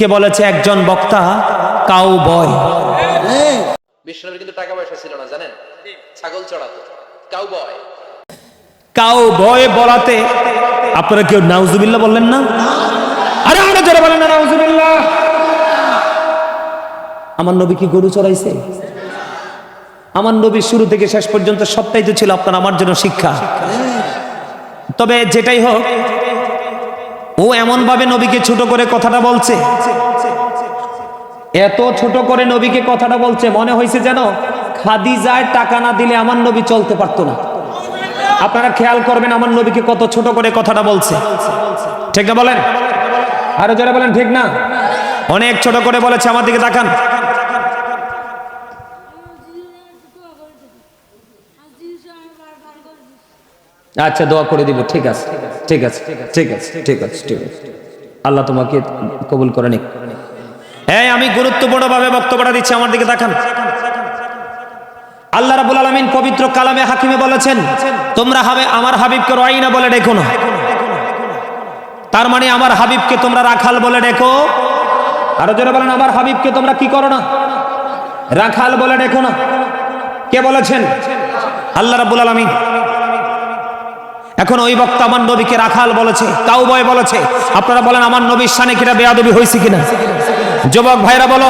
কে বলেছে একজন বক্তা? কাউ বয় বিষ্ণুর কিন্তু টাকা পয়সা ছিল না জানেন? ছাগল চড়াতো। কাউ বয় কাউ বয় বলাতে আপনারা কেউ নাউজুবিল্লাহ বললেন না? আরে আমরা যারা বলেন না নাউজুবিল্লাহ। আমার নবী কি গরু চড়াইছে? আমার নবী শুরু থেকে শেষ পর্যন্ত সবটাই তো ছিল আপনার আমার জন্য শিক্ষা। তবে যেটাই হোক ও এমন ভাবে নবীকে ছোট করে কথাটা বলছে। এত ছোট করে নবীকে কথাটা বলছে, মনে হয়েছে যেন খাদিজায় টাকা না দিলে আমার নবী চলতে পারতো না। আপনারা খেয়াল করবেন আমার নবীকে কত ছোট করে কথাটা বলছে। ঠিক না বলেন? আরও যারা বলেন, ঠিক না? অনেক ছোট করে বলেছে, আমার দিকে তাকান। আচ্ছা দোয়া করে দিব। ঠিক আছে ঠিক আছে ঠিক আছে ঠিক আছে ঠিক আছে। আল্লাহ তোমাকে কবুল করে নিক। হ্যাঁ আমি গুরুত্বপূর্ণভাবে বক্তব্যটা দিচ্ছি আমার দিকে দেখান আল্লাহ রাবুল আলমিন পবিত্র কালামে হাকিমে বলেছেন, তোমরা হবে আমার হাবিবকে রয়না বলে ডেকো না। তার মানে আমার হাবিবকে তোমরা রাখাল বলে ডেকো। আরও যারা বলেন, আমার হাবিবকে তোমরা কি করো না? রাখাল বলে ডেকো না। কে বলেছেন? আল্লাহ রাবুল আলমিন। এখন ওই বক্তা আমার নবীকে রাখাল বলেছে কাউ বয় বলেছে। আপনারা বলেন, আমার নবীর সানে কিনা বেয়াদবি হয়েছে কিনা? যুবক ভাইরা বলো,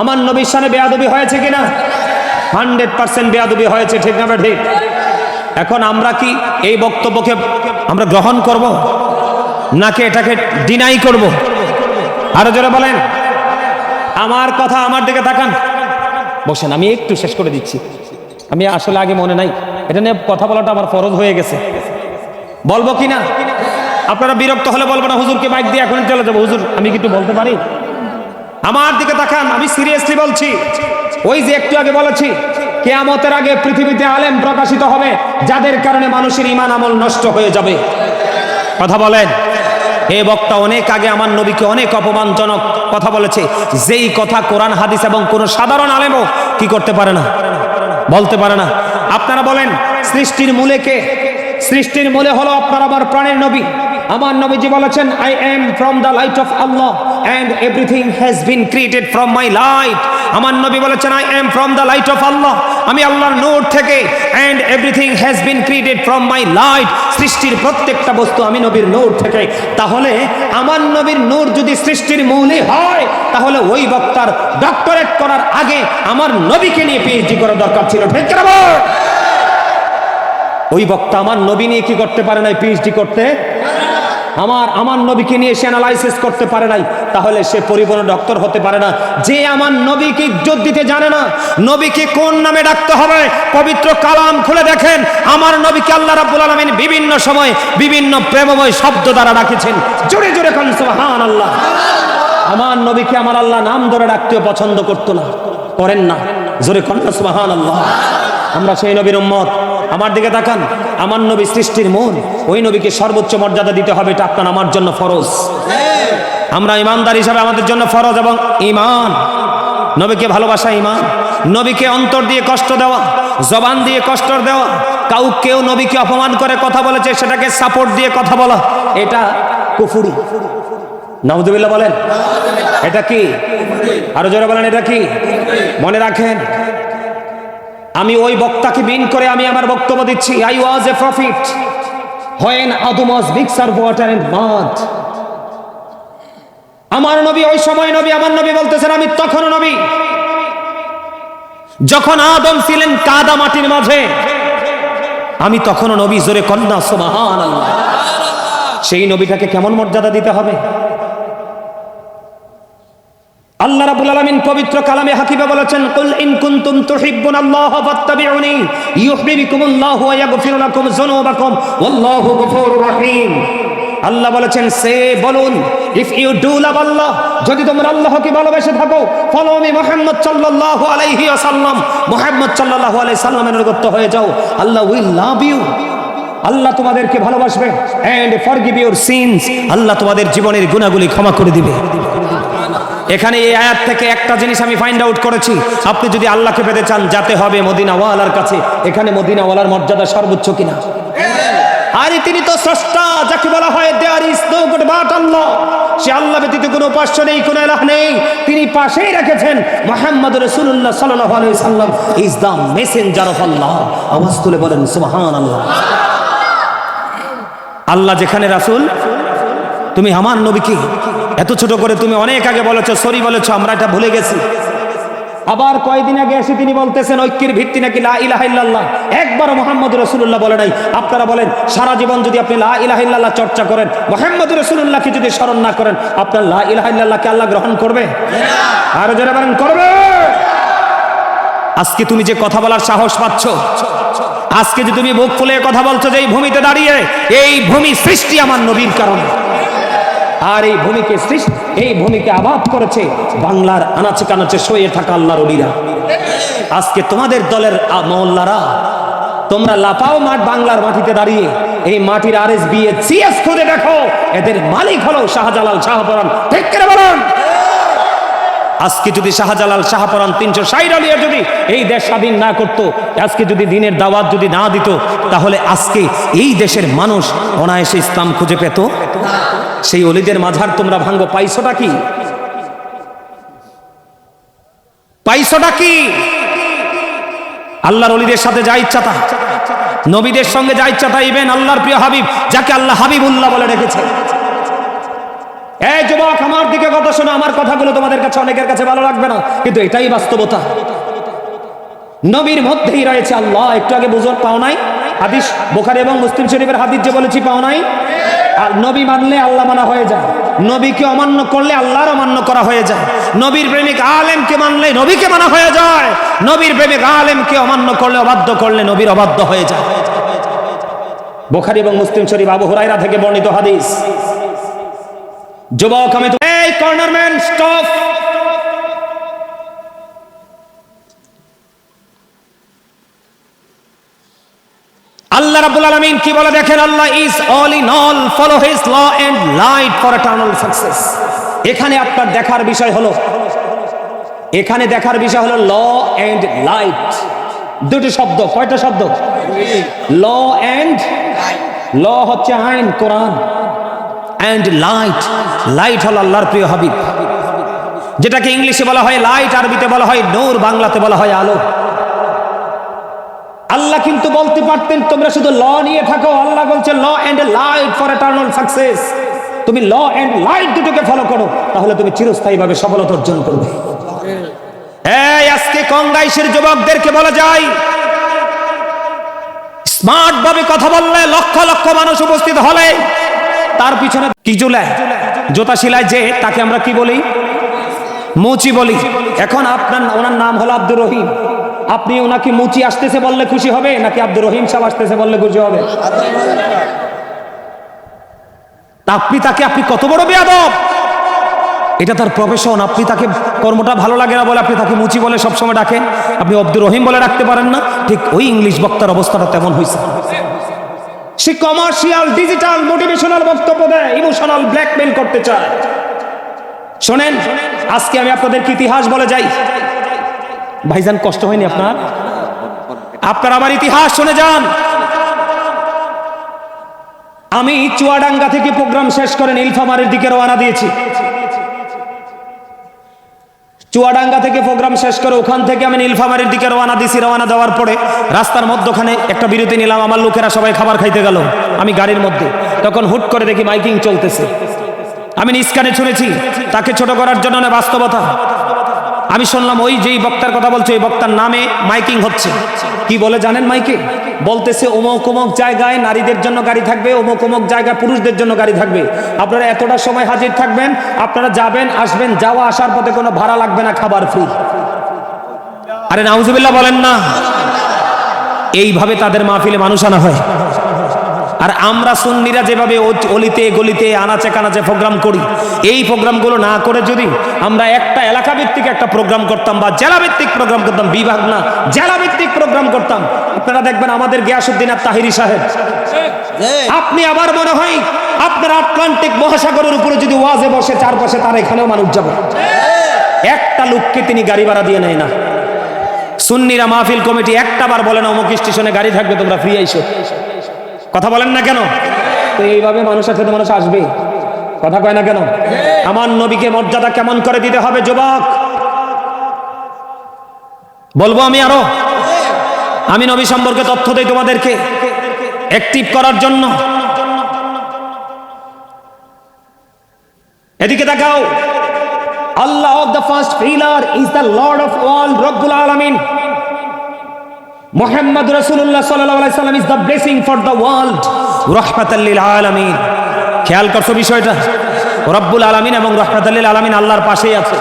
আমার নবীর সানে বেয়াদবি হয়েছে কিনা? হান্ড্রেড পার্সেন্ট বেয়াদবি হয়েছে, ঠিক না ঠিক। এখন আমরা কি এই বক্তব্যকে আমরা গ্রহণ করব, নাকি এটাকে ডিনাই করব? আরও জোরে বলেন। আমার কথা আমার দিকে তাকান। বসেন, আমি একটু শেষ করে দিচ্ছি। আমি আসলে আগে মনে নাই। এটা নিয়ে কথা বলাটা আমার ফরজ হয়ে গেছে। বলব কি না? আপনারা বিরক্ত হলে বলব না, হুজুরকে বাইক দিয়ে এখন চলে যাব। হুজুর, আমি কিন্তু বলতে পারি? আমার দিকে তাকান, আমি সিরিয়াসলি বলছি। ওই যে একটু আগে বলেছি, কেয়ামতের আগে পৃথিবীতে আলেম প্রকাশিত হবে, যাদের কারণে মানুষের ইমান আমল নষ্ট হয়ে যাবে। কথা বলেন। এ বক্তা, অনেক আগে আমার নবীকে অনেক অপমানজনক কথা বলেছে। যেই কথা কোরআন, হাদিস এবং কোন সাধারণ আলেমও কি করতে পারে না? বলতে পারে না। আপনারা বলেন, সৃষ্টির মূলে কে? সৃষ্টির মূলে হলো আপনার আমার প্রাণের নবী। আমার নবীজি বলেছেন I am from the light of Allah and everything has been created from my light আমার নবী বলেছেন I am from the light of Allah আমি আল্লাহর নূর থেকে and everything has been created from my light সৃষ্টির প্রত্যেকটা বস্তু আমি নবীর নূর থেকে। তাহলে আমার নবীর নূর যদি সৃষ্টির মূলই হয়, তাহলে ওই বক্তার ডক্টরেট করার আগে আমার নবীকে নিয়ে পিএইচডি করার দরকার ছিল? ওই বক্তা আমার নবী নিয়ে কি করতে পারে নাই? পিএইচডি করতে? আমার আমার নবীকে নিয়ে সে অ্যানালাইসিস করতে পারে নাই, তাহলে সে পরিবহন ডক্টর হতে পারে না। যে আমার নবীকে ইজ্জত দিতে জানে না, নবীকে কোন নামে ডাকতে হবে? পবিত্র কালাম খুলে দেখেন, আমার নবীকে আল্লাহ রাব্বুল আলামিন বিভিন্ন সময় বিভিন্ন প্রেমময় শব্দ দ্বারা ডাকেছেন। জোরে জোরে খান সুবহান আল্লাহ আমার নবীকে আমার আল্লাহ নাম ধরে ডাকতেও পছন্দ করতো না, করেন না। জোরে কন্যা সুবহান আল্লাহ আমরা সেই নবীর উম্মত। আমার দিকে তাকান। আমার নবী সৃষ্টির মন। ওই নবীকে সর্বোচ্চ মর্যাদা দিতে হবে। এটা আপনার আমার জন্য ফরজ। আমরা ইমানদার হিসাবে আমাদের জন্য ফরজ এবং ইমান নবীকে ভালোবাসা ইমান নবীকে অন্তর দিয়ে কষ্ট দেওয়া, জবান দিয়ে কষ্ট দেওয়া। কাউ কেউ নবীকে অপমান করে কথা বলেছে, সেটাকে সাপোর্ট দিয়ে কথা বলা। এটা কুফুরি। নাউজুবিল্লাহ বলেন। এটা কি? আরও জোরে বলেন, এটা কি? মনে রাখেন। আমি ওই বক্তাকে বিন করে আমি আমার বক্তব্য দিচ্ছি। I was a prophet when Adam was mixer water and mud আমার নবী, ওই সময় নবী, আমার নবী বলতেছেন, আমি তখন নবী। যখন আদম ছিলেন কাদা মাটির মাঝে, আমি তখনও নবী, জোরে কন্যা আল্লাহ সেই নবীটাকে কেমন মর্যাদা দিতে হবে? আল্লাহ পবিত্র কালামে হাকিমে বলেছেন, কুল ইন তুহিব্বুনাল্লাহ ফাত্তাবিউনি ওয়া লাকুম যুনুবাকুম, ওয়াল্লাহু গফুরুর রহিম। আল্লাহ বলেছেন, সে বলুন, if you do love Allah, যদি তোমরা আল্লাহকে ভালোবেসে থাকো, ফলো মি মুহাম্মদ সাল্লাল্লাহু আলাইহি ওয়াসাল্লাম, মুহাম্মদ সাল্লাল্লাহু আলাইহি সাল্লামের অনুগত হয়ে যাও, আল্লাহ উইল লাভ ইউ। আল্লাহ তোমাদেরকে ভালোবাসবে and forgive your sins, Allah তোমাদের জীবনের গুনাহগুলি ক্ষমা করে দিবে। এখানে এই আয়াত থেকে একটা জিনিস আমি ফাইন্ড আউট করেছি। আপনি যদি আল্লাহকে পেতে চান, যাতে হবে মদিনাওয়ালার কাছে, এখানে মদিনাওয়ালার মর্যাদা সর্বোচ্চ কিনা? তিনি তো স্রষ্টা, যাকে বলা হয় আল্লাহ নেই তিনি পাশেই রেখেছেন মোহাম্মদ সাল্লাহ ইজ তুলে বলেন আল্লাহ আল্লাহ যেখানে রাসূল, তুমি আমার নবীকে এত ছোট করে তুমি অনেক আগে বলেছ, সরি বলেছ, আমরা এটা ভুলে গেছি। আবার কয়দিন আগে এসে তিনি বলতেছেন, ঐক্যের ভিত্তি নাকি লা ইলাহা ইল্লাল্লাহ? একবার মোহাম্মদ রসুল্লাহ বলে নাই। আপনারা বলেন, সারা জীবন যদি আপনি লা ইলাহা চর্চা করেন, মোহাম্মদ রসুল্লাহকে যদি স্মরণ না করেন, আপনার লা ইলাহা ইল্লাল্লাহকে আল্লাহ গ্রহণ করবে? আরও যারা বলেন, করবে? আজকে তুমি যে কথা বলার সাহস পাচ্ছ, আজকে যে তুমি বুক ফুলে কথা বলছো, যে এই ভূমিতে দাঁড়িয়ে, এই ভূমি সৃষ্টি আমার নবীর কারণে। আর এই ভূমিকে সৃষ্টি, এই ভূমিকে আবাদ করেছে বাংলার আনাচে কানাচে শুয়ে থাকা আল্লাহর অলিরা আজকে তোমাদের দলের মহল্লারা, তোমরা লাপাও মাঠ বাংলার মাটিতে দাঁড়িয়ে, এই মাটির আর এস বি সিএস খুঁজে দেখো, এদের মালিক হলো শাহজালাল শাহপরান ঠিক করে বলুন? আজকে যদি শাহজালাল শাহপরান তিনশো ষাট আলিয়া যদি এই দেশ স্বাধীন না করতো, আজকে যদি দিনের দাওয়াত যদি না দিত, তাহলে আজকে এই দেশের মানুষ অনায়াসে ইসলাম খুঁজে পেত? সেই অলিদের মাঝার তোমরা ভাঙ্গো পাইছোটা কি? পাইছোটা কি? আল্লাহর অলিদের সাথে যা ইচ্ছা তা। নবীদের সঙ্গে যা ইচ্ছা তা ইবেন আল্লাহর প্রিয় হাবিব, যাকে আল্লাহ হাবিবুল্লাহ বলে রেখেছে। এই যুবক, আমার দিকে কথা শোনো, আমার কথাগুলো তোমাদের কাছে, অনেকের কাছে ভালো লাগবে না, কিন্তু এটাই বাস্তবতা। নবীর মধ্যেই রয়েছে আল্লাহ, একটু আগে বুঝো, পাও নাই? হাদিস, বোখারি এবং মুসলিম শরীফের হাদিস যে বলেছি, পাও নাই? আর নবী মানলে আল্লাহ মানা হয়ে যায়। নবীকে অমান্য করলে আল্লাহর অমান্য করা হয়ে যায়। নবীর প্রেমিক আলেমকে মানলে নবীকে মানা হয়ে যায়। নবীর প্রেমিক আলেমকে অমান্য করলে অবাধ্য করলে নবীর অবাধ্য হয়ে যায়। বোখারি এবং মুসলিম শরীফ আবু হুরাইরা থেকে বর্ণিত হাদিস। যুবক, আমি তো এই কর্নারম্যান, স্টপ! আল্লাহ রাব্বুল আলামিন কি বলে দেখেন? Allah is all in all follow his law and light for eternal success এখানে আপনার দেখার বিষয় হলো, এখানে দেখার বিষয় হলো ল এন্ড লাইট দুটি শব্দ, কয়টা শব্দ? ল এন্ড ল হচ্ছে আইন, কোরআন। অ্যান্ড লাইট লাইট হল আল্লাহর প্রিয় হাবিব। যেটাকে ইংলিশে বলা হয় লাইট আরবিতে বলা হয় নূর, বাংলাতে বলা হয় আলো। আল্লাহ কিন্তু বলতে পারতেন, তোমরা শুধু ল নিয়ে থাকো। আল্লাহ বলছে, law and light for eternal success. তুমি ল এন্ড লাইট দুটোকে ফলো করো, তাহলে তুমি চিরস্থায়ীভাবে সফলতা অর্জন করবে। এই, আজকে কংগ্রেসের যুবকদেরকে বলা যায় স্মার্ট ভাবে কথা বললে লক্ষ লক্ষ মানুষ উপস্থিত হলে তার পিছনে কি জোতা সিলায় যে, তাকে আমরা কি বলি? মুচি বলি। এখন আপনার, ওনার নাম হলো আব্দুর রহিম। আপনি ওনাকে মুচি আসতেছে বললে খুশি হবে, নাকি আব্দুর রহিম সাহেব আসতেছে বললে খুশি হবে? আপনি তাকে, আপনি কত বড় বেয়াদব? এটা তার প্রফেশন আপনি তাকে কর্মটা ভালো লাগে না বলে আপনি তাকে মুচি বলে সবসময় ডাকেন। আপনি আব্দুর রহিম বলে রাখতে পারেন না। ঠিক ওই ইংলিশ বক্তার অবস্থাটা তেমন হয়েছে সে কমার্শিয়াল ডিজিটাল মোটিভেশনাল বক্তব্য দেয় ইমোশনাল ব্ল্যাকমেল করতে চায়। শোনেন, আজকে আমি আপনাদেরকে ইতিহাস বলে যাই। ভাইজান, কষ্ট হয়নি আপনার? আপনার আমার ইতিহাস শুনে যান। আমি চুয়াডাঙ্গা থেকে প্রোগ্রাম শেষ করে নীলফামারের দিকে রওনা দিয়েছি। চুয়াডাঙ্গা থেকে প্রোগ্রাম শেষ করে ওখান থেকে আমি নীলফামারের দিকে রওনা দিছি রওনা দেওয়ার পরে রাস্তার মধ্যখানে একটা বিরতি নিলাম। আমার লোকেরা সবাই খাবার খাইতে গেল, আমি গাড়ির মধ্যে। তখন হুট করে দেখি মাইকিং চলতেছে। আমি নিষ্কানে শুনেছি তাকে ছোট করার জন্য না বাস্তবতা। আমি শুনলাম ওই যেই বক্তার কথা বলছে, ওই বক্তার নামে মাইকিং হচ্ছে। কি বলে জানেন মাইকে? বলতেছে, অমুক অমুক জায়গায় নারীদের জন্য গাড়ি থাকবে, অমুক অমুক জায়গায় পুরুষদের জন্য গাড়ি থাকবে। আপনারা এতটা সময় হাজির থাকবেন, আপনারা যাবেন, আসবেন, যাওয়া আসার পথে কোনো ভাড়া লাগবে না, খাবার ফ্রি আরে, নাউজুবিল্লাহ বলেন না। এইভাবে তাদের মাহফিলে মানুষ আনা হয়। আর আমরা সুন্নিরা যেভাবে অলিতে, গলিতে, আনাচে কানাচে প্রোগ্রাম করি, এই প্রোগ্রামগুলো না করে যদি আমরা একটা এলাকা ভিত্তিক একটা প্রোগ্রাম করতাম বা জেলা ভিত্তিক প্রোগ্রাম করতাম, বিভাগ না জেলা ভিত্তিক প্রোগ্রাম করতাম, আপনারা দেখবেন আমাদের গিয়াসুদ্দিন আর তাহিরি সাহেব। আপনি আবার মনে হয় আপনার আটলান্টিক মহাসাগরের উপরে যদি ওয়াজে বসে, চারপাশে তার এখানেও মানুষ যাবে। একটা লোককে তিনি গাড়ি ভাড়া দিয়ে নেয় না। সুন্নিরা মাহফিল কমিটি একটা বার বলে না, অমুক স্টেশনে গাড়ি থাকবে, তোমরা ফ্রি আইসো। কথা বলেন না কেন? তো এইভাবে মানুষের সাথে মানুষ আসবে। কথা কয় না কেন? আমার নবীকে মর্যাদা কেমন করে দিতে হবে যুবক? বলব আমি আরও? আমি নবী সম্পর্কে তথ্য দেই তোমাদেরকে। অ্যাক্টিভ করার জন্য। এদিকে দেখাও। Allah of the first pillar is the lord of all রব্বুল আলামিন। মোহাম্মদ আলাইহি সাল্লাম is the blessing for the world রাহমাতাল লিল আলামিন। খেয়াল করছ বিষয়টা? রব্বুল আলামিন এবং রাহমাতাল লিল আলামিন আল্লাহর পাশেই আছে।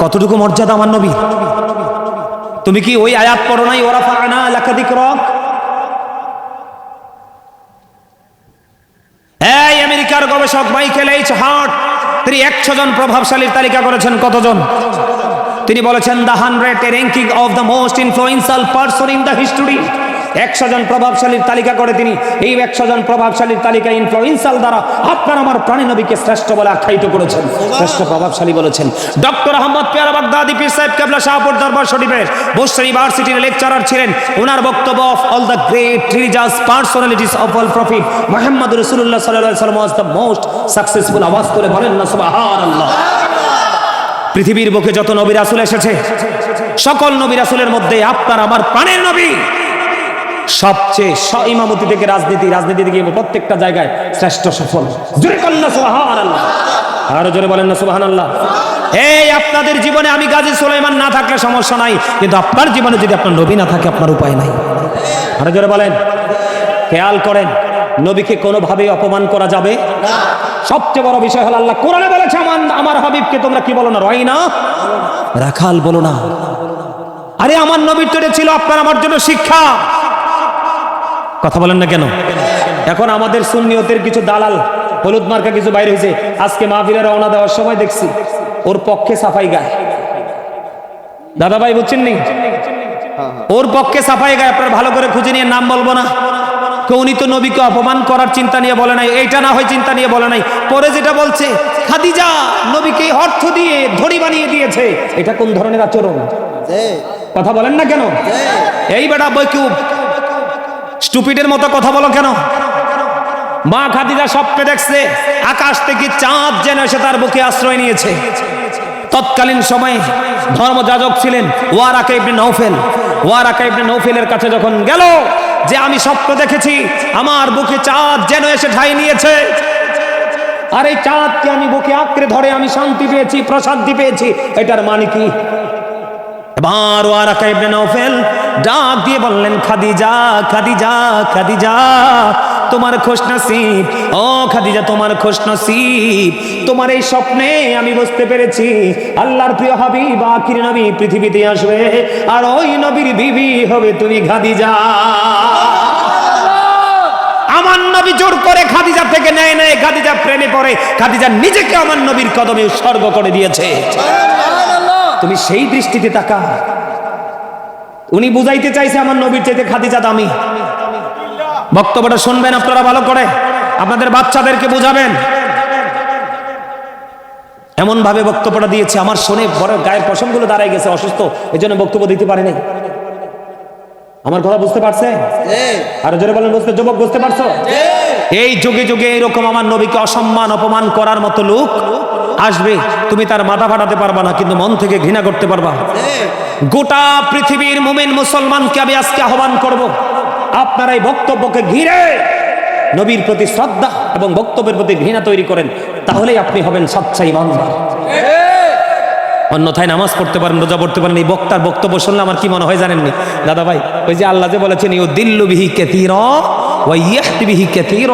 কতটুকু মর্যাদা আমার নবী তুমি কি ওই আয়াত পড়ো নাই? ওরা ফানা লাকাদিক রক এই আমেরিকার গবেষক মাইকেল এইচ হার্ট, তিনি একশো জন প্রভাবশালীর তালিকা করেছেন। কতজন? তিনি বলেছেন the hundred ranking of the most influential person in the history একশো জন প্রভাবশালীর তালিকা করে তিনি, এই একশো জন প্রভাবশালীর তালিকা ইনফ্লুয়েন্সাল দ্বারা আপনার আমার প্রাণী নবীকে শ্রেষ্ঠ বলে আখ্যায়িত করেছেন। শ্রেষ্ঠ প্রভাবশালী বলেছেন। ডক্টর আহমদ পেয়ারা বাগদাদি, পীর সাহেব কেবলা শাহপুর দরবার শরীফের বোস্টার ইউনিভার্সিটির লেকচারার ছিলেন। ওনার বক্তব্য of all the great religious personalities of all prophet Muhammad রসুল্লাহ সাল্লাহ সাল্লাম ওয়াজ দ্য মোস্ট সাকসেসফুল আওয়াজ করে বলেন না পৃথিবীর বুকে যত নবী রাসূল এসেছে, সকল নবী রাসূলের মধ্যে আপনার আমার প্রাণের নবী। সবচেয়ে স ইমামতি থেকে রাজনীতি রাজনীতি থেকে প্রত্যেকটা জায়গায় শ্রেষ্ঠ সফল। আরও জোরে বলেন না, সুবহানাল্লাহ। এই আপনাদের জীবনে আমি গাজী সুলাইমান না থাকলে সমস্যা নাই, কিন্তু আপনার জীবনে যদি আপনার নবী না থাকে, আপনার উপায় নাই। আরও জোরে বলেন। খেয়াল করেন, নবীকে কোনোভাবেই অপমান করা যাবে সবচেয়ে বড় বিষয় হলো আল্লাহ কোরআনে বলেছে, আমার আমার হাবিবকে তোমরা কি বলো না, রয় না? রাখাল, বলো না। আরে, আমার নবীর তো ছিল, আপনার আমার জন্য শিক্ষা। কথা বলেন না কেন? এখন আমাদের সুন্নিয়তের কিছু দালাল, হলুদ মার্কা কিছু বাইরে হয়েছে, আজকে মাহফিলে রওনা দেওয়ার সময় দেখছি, ওর পক্ষে সাফাই গায়। দাদা ভাই বুঝছেন নি? ওর পক্ষে সাফাই গায়, আপনার ভালো করে খুঁজে নিয়ে নাম বলব না। উনি তো নবীকে অপমান করার চিন্তা নিয়ে বলে নাই এইটা না হয় চিন্তা নিয়ে বলে নাই। পরে যেটা বলছে খাদিজা নবীকে অর্থ দিয়ে ধরি বানিয়ে দিয়েছে এটা কোন ধরনের আচরণ? কথা বলেন না কেন? এই বেটা বৈকুব স্টুপিডের মতো কথা বলো কেন? মা খাদিজা স্বপ্নে দেখছে আকাশ থেকে চাঁদ যেন এসে তার বুকে আশ্রয় নিয়েছে। তৎকালীন সময়ে ধর্মযাজক ছিলেন Waraqa ibn Nawfal Waraqa ibn নৌফেলের কাছে যখন গেল যে আমি স্বপ্ন দেখেছি, আমার বুকে চাঁদ যেন এসে ঠাই নিয়েছে। আর এই চাঁদকে আমি বুকে আঁকড়ে ধরে আমি শান্তি পেয়েছি, প্রশান্তি পেয়েছি। এটার মানে কি? ডাক দিয়ে বললেন, খাদিজা খাদিজা খাদিজা তোমার খোশ নসিব। ও খাদিজা, তোমার খোশ নসিব। তোমার এই স্বপ্নে আমি বুঝতে পেরেছি, আল্লাহর প্রিয় হাবিব, আখির নবী পৃথিবীতে আসবে, আর ওই নবীর বিবি হবে তুমি খাদিজা। আমার নবী জোর করে খাদিজা থেকে নেয় নেয়, খাদিজা প্রেমে পড়ে, খাদিজা নিজেকে আমার নবীর কদমে উৎসর্গ করে দিয়েছে। তুমি সেই দৃষ্টিতে তাকা উনি বুঝাইতে চাইছে আমার নবীর চাইতে খাদিজা দামি। বক্তব্যটা শুনবেন আপনারা ভালো করে। আপনাদের বাচ্চাদেরকে বুঝাবেন। এমন ভাবে বক্তব্যটা দিয়েছে আমার শুনে বড় গায়ের পশমগুলো দাঁড়ায় গেছে অসুস্থ এই জন্য বক্তব্য দিতে পারে নাই আমার কথা বুঝতে পারছে আর জোরে বলেন বুঝতে যুবক বুঝতে পারছ? এই যুগে যুগে এরকম আমার নবীকে অসম্মান অপমান করার মতো লোক আসবে। তুমি তার মাথা ফাটাতে পারবা না কিন্তু মন থেকে ঘৃণা করতে পারবা। গোটা পৃথিবীর মুমিন মুসলমানকে আমি আজকে আহ্বান করব। আপনারা এই বক্তব্যকে ঘিরে নবীর প্রতি শ্রদ্ধা এবং বক্তব্যের প্রতি ঘৃণা তৈরি করেন, তাহলেই আপনি হবেন সচ্চা ইমানদার অন্যথায় নামাজ পড়তে পারেন, রোজা পড়তে পারেন, এই বক্তার বক্তব্য শুনলে আমার কি মনে হয় জানেননি? দাদা ভাই, ওই যে আল্লাহ যে বলেছেন ইউ দিল্লু বিহি কেতির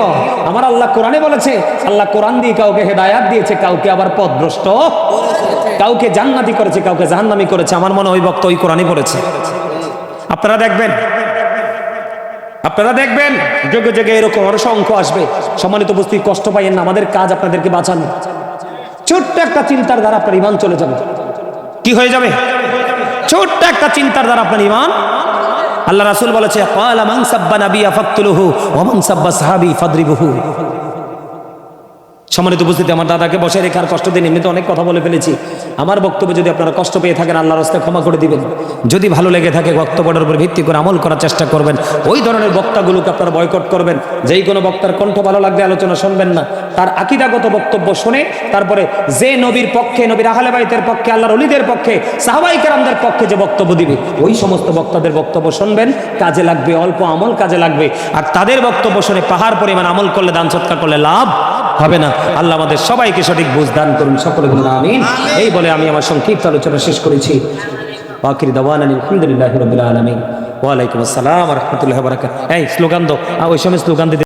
আমার আল্লাহ কোরআনে বলেছে, আল্লাহ কোরআন দিয়ে কাউকে হেদায়াত দিয়েছে, কাউকে আবার পথভ্রষ্ট কাউকে জান্নাতি করেছে, কাউকে জাহান্নামি করেছে। আমার মনে ওই বক্ত ওই কোরআনই পড়েছে। আপনারা দেখবেন আপনারা দেখবেন যোগ্য যোগে এরকম অসংখ্য আসবে। সম্মানিত উপস্থিত, কষ্ট পাইয়েন না, আমাদের কাজ আপনাদেরকে বাঁচানো। ছোট্ট একটা চিন্তার দ্বারা আপনার ইমান চলে যাবে। কি হয়ে যাবে? ছোট্ট একটা চিন্তার দ্বারা আপনার ইমান। আল্লাহ রাসূল বলেছে, ক্বালা মান সাব্বা নাবিয়া ফাক্তুলুহু, ওয়া মান সাব্বা সাহাবি ফাদরিবুহু। সম্মানিত উপস্থিতি, আমার দাদাকে বসে রেখার কষ্ট দিন এমনিতে অনেক কথা বলে ফেলেছি। আমার বক্তব্য যদি আপনারা কষ্ট পেয়ে থাকেন, আল্লাহর রাস্তায় ক্ষমা করে দিবেন। যদি ভালো লেগে থাকে, বক্তব্যটার উপর ভিত্তি করে আমল করার চেষ্টা করবেন। ওই ধরনের বক্তাগুলোকে আপনারা বয়কট করবেন। যেই কোনো বক্তার কণ্ঠ ভালো লাগলে আলোচনা শুনবেন না। তার আকিদাগত বক্তব্য শুনে, তারপরে যে নবীর পক্ষে, নবীর আহলে বাইতের পক্ষে, আল্লাহর অলিদের পক্ষে, সাহাবাই কেরামদের পক্ষে যে বক্তব্য দিবে, ওই সমস্ত বক্তাদের বক্তব্য শুনবেন। কাজে লাগবে, অল্প আমল কাজে লাগবে। আর তাদের বক্তব্য শুনে পাহাড় পরিমাণ আমল করলে, দান সৎকার করলে লাভ হবে না। আল্লাহ আমাদের সবাইকে সঠিক বুঝ দান করুন সকলে বলুন আমিন। এই বলে আমি আমার সংক্ষিপ্ত আলোচনা শেষ করেছি। বাকির দাওয়ান আলহামদুলিল্লাহ রবিল আলমিন। ওয়ালাইকুম আসসালাম রহমতুল্লাহ বারাকাত এই স্লোগান দো ওই সময় স্লোগান দিতে